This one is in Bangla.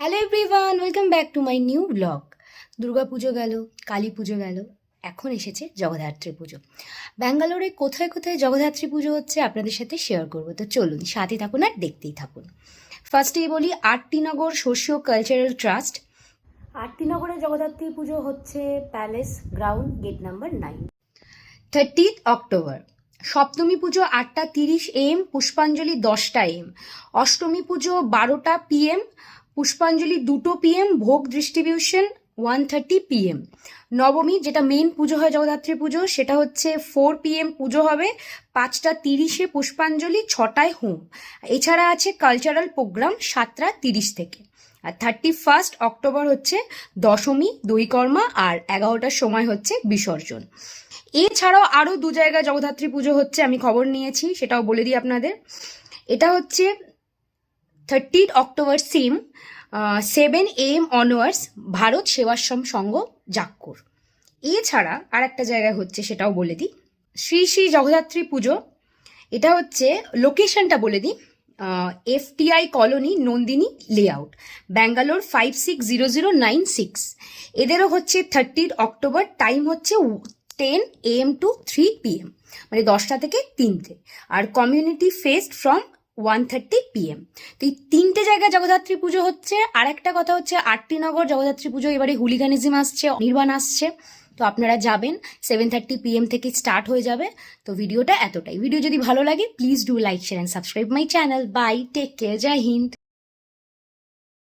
Hello everyone welcome back to my new blog Durga Puja গেল কালী পুজো গেল এখন এসেছে জগদ্ধাত্রী পুজো। ব্যাঙ্গালোরে কোথায় কোথায় জগদ্ধাত্রী পুজো হচ্ছে আপনাদের সাথে শেয়ার করব। তো চলুন সাথে থাকুন আর দেখতেই থাকুন। ফার্স্টেই বলি আরটিনগর সোশিও কালচারাল ট্রাস্ট আরটিনগরে জগদ্ধাত্রী পুজো হচ্ছে palace ground gate number nine thirtieth October Saptami পুজো আটটা তিরিশ এম পুষ্পাঞ্জলি দশটা এম অষ্টমী পুজো বারোটা পিএম পুষ্পাঞ্জলি দুটো পিএম ভোগ ডিস্ট্রিবিউশন ওয়ান থার্টি পিএম নবমী, যেটা মেন পুজো হয় জগদ্ধাত্রী পুজো, সেটা হচ্ছে ফোর পিএম পুজো হবে, পাঁচটা তিরিশে পুষ্পাঞ্জলি, ছটায় হোম। এছাড়া আছে কালচারাল প্রোগ্রাম সাতটা তিরিশ থেকে। আর থার্টি ফার্স্ট অক্টোবর হচ্ছে দশমী, দইকর্মা, আর এগারোটার সময় হচ্ছে বিসর্জন। এছাড়াও আরও দু জায়গায় জগদ্ধাত্রী পুজো হচ্ছে, আমি খবর নিয়েছি, সেটাও বলে দিই আপনাদের। এটা হচ্ছে thirtieth October same seven AM onwards Bharat Sevashram Sangha Jakkur এছাড়া আর একটা জায়গায় হচ্ছে সেটাও বলে দিই। শ্রী শ্রী জগদ্ধাত্রী পুজো, এটা হচ্ছে লোকেশনটা বলে দিই। FTI colony, Nandini layout Bangalore five six zero zero nine six এদেরও হচ্ছে থার্টিড অক্টোবর টাইম হচ্ছে ten AM to three PM মানে দশটা থেকে তিনটে। আর community fest from one thirty PM তো এই তিনটে জায়গায় জগদ্ধাত্রী পুজো হচ্ছে, আর একটা কথা হচ্ছে আটটিনগর জগদ্ধাত্রী পুজো, এবারে হুলিগানিজম আসছে নির্বাণ আসছে। তো আপনারা যাবেন সেভেন থার্টি পিএম থেকে স্টার্ট হয়ে যাবে। তো ভিডিওটা এতটাই। ভিডিও যদি ভালো লাগে please do like share and subscribe my channel bye take care Joy Hind